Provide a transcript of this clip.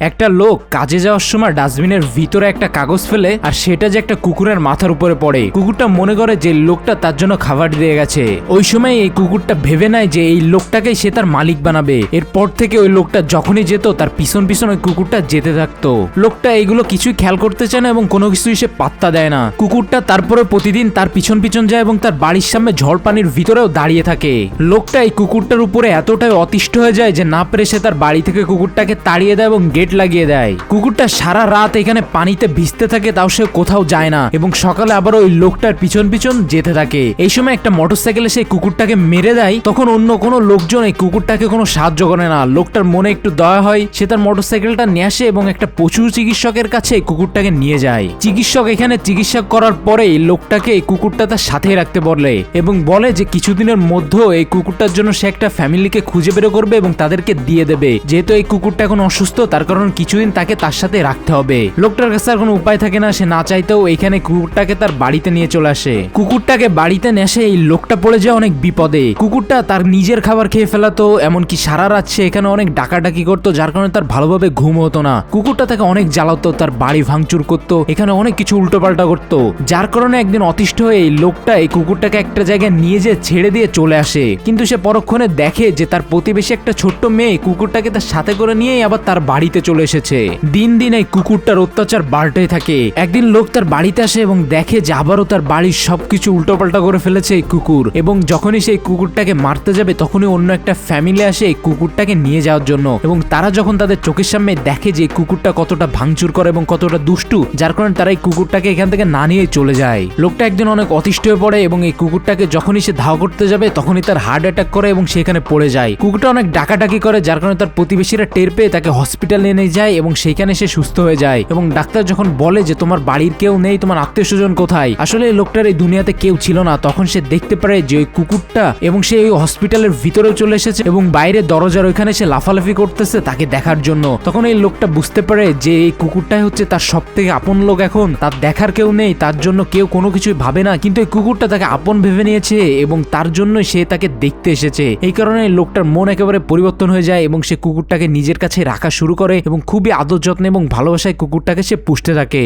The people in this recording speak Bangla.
একটা লোক কাজে যাওয়ার সময় ডাস্টবিনের ভিতরে একটা কাগজ ফেলে আর সেটা যে একটা কুকুরের মাথার উপরে পড়ে। কুকুরটা মনে করে যে লোকটা তার জন্য খাবার দিয়ে গেছে। ওই সময় এই কুকুরটা ভেবে নেয় যে এই লোকটাকেই সে তার মালিক বানাবে। এরপর থেকে ওই লোকটা যখনই যেত, তার পিছন পিছন ওই কুকুরটা যেতে থাকতো। লোকটা এইগুলো কিছুই খেয়াল করতে চায় না এবং কোনো কিছুই সে পাত্তা দেয় না। কুকুরটা তারপরে প্রতিদিন তার পিছন পিছন যায় এবং তার বাড়ির সামনে ঝড় পানির ভিতরেও দাঁড়িয়ে থাকে। লোকটা এই কুকুরটার উপরে এতটাই অতিষ্ঠ হয়ে যায় যে না পেরে সে তার বাড়ি থেকে কুকুরটাকে তাড়িয়ে দেয় এবং গেট লাগিয়ে দেয়। কুকুরটা সারা রাত এখানে পানিতে ভিজতে থাকে, তাও সে কোথাও যায় না এবং সকালে আবার ওই লোকটার পিছন পিছন যেতে থাকে। এই সময় একটা মোটরসাইকেলে সেই কুকুরটাকে মেরে দেয়, তখন অন্য কোনো লোকজন এই কুকুরটাকে কোনো সাহায্য করে না। লোকটার মনে একটু দয়া হয়, সে তার মোটরসাইকেলটা নিয়ে আসে এবং একটা পশু চিকিৎসকের কাছে এই কুকুরটাকে নিয়ে যায়। চিকিৎসক এখানে চিকিৎসা করার পরে এই লোকটাকে এই কুকুরটা তার সাথে রাখতে বলে এবং বলে যে কিছুদিনের মধ্যে এই কুকুরটার জন্য সে একটা ফ্যামিলিকে খুঁজে বের করবে এবং তাদেরকে দিয়ে দেবে। যেহেতু এই কুকুরটা এখন অসুস্থ, তার কারণ কিছুদিন তাকে তার সাথে রাখতে হবে। লোকটার কাছে আর কোনো উপায় থাকে না, সে না চাইতেও এখানে কুকুরটাকে তার বাড়িতে নিয়ে চলে আসে। কুকুরটাকে বাড়িতে নিয়ে আসে, এই লোকটা পড়ে যায় অনেক বিপদে। কুকুরটা তার নিজের খাবার খেয়ে ফেলাতো, এমনকি সারা রাত সে এখানে অনেক ডাকাডাকি করতো, যার কারণে তার ভালোভাবে ঘুম হতো না। কুকুরটা তাকে অনেক জ্বালাতো, তার বাড়ি ভাঙচুর করতো, এখানে অনেক কিছু উল্টোপাল্টা করতো। যার কারণে একদিন অতিষ্ঠ হয়ে এই লোকটা এই কুকুরটাকে একটা জায়গায় নিয়ে যেয়ে ছেড়ে দিয়ে চলে আসে। কিন্তু সে পরক্ষণে দেখে যে তার প্রতিবেশী একটা ছোট্ট মেয়ে কুকুরটাকে তার সাথে করে নিয়েই আবার তার বাড়িতে চলে এসেছে। দিন দিন এই কুকুরটার অত্যাচার বাড়তেই থাকে। একদিন লোক তার বাড়িতে আসে এবং দেখে যে আবারও তার বাড়ির সবকিছু উল্টোপাল্টা করে ফেলেছে এই কুকুর। এবং যখনই সেই কুকুরটাকে মারতে যাবে, তখনই অন্য একটা ফ্যামিলি আসে এই কুকুরটাকে নিয়ে যাওয়ার জন্য। এবং তারা যখন তাদের চোখের সামনে দেখে যে কুকুরটা কতটা ভাঙচুর করে এবং কতটা দুষ্টু, যার কারণে তারা এই কুকুরটাকে এখান থেকে না নিয়ে চলে যায়। লোকটা একদিন অনেক অতিষ্ঠ হয়ে পড়ে এবং এই কুকুরটাকে যখনই সে ধাওয়া করতে যাবে, তখনই তার হার্ট অ্যাটাক করে এবং সেখানে পড়ে যায়। কুকুরটা অনেক ডাকাডাকি করে, যার কারণে তার প্রতিবেশীরা টের পেয়ে তাকে হসপিটালে নিয়ে যায় এবং সেইখানে সে সুস্থ হয়ে যায়। এবং ডাক্তার যখন বলে যে তোমার বাড়ির কেউ নেই, তোমার আত্মীয় স্বজন কোথায়? আসলে লোকটার এই দুনিয়াতে কেউ ছিল না। তখন সে দেখতে পারে যে ওই কুকুরটা এবং সে ওই হসপিটালের ভিতরেও চলে এসেছে এবং বাইরে দরজার ওইখানে সে লাফালাফি করতেছে তাকে দেখার জন্য। তখন এই লোকটা বুঝতে পারে যে এই কুকুরটাই হচ্ছে তার সব থেকে আপন লোক এখন। তার দেখার কেউ নেই, তার জন্য কেউ কোনো কিছুই ভাবে না। কিন্তু এই কুকুরটা তাকে আপন ভেবে নিয়েছে এবং তার জন্যই সে তাকে দেখতে এসেছে। এই কারণে লোকটার মন একেবারে পরিবর্তন হয়ে যায় এবং সে কুকুরটাকে নিজের কাছে রাখা শুরু করে এবং খুবই আদর যত্নে এবং ভালোবাসায় কুকুরটাকে সে পুষতে থাকে।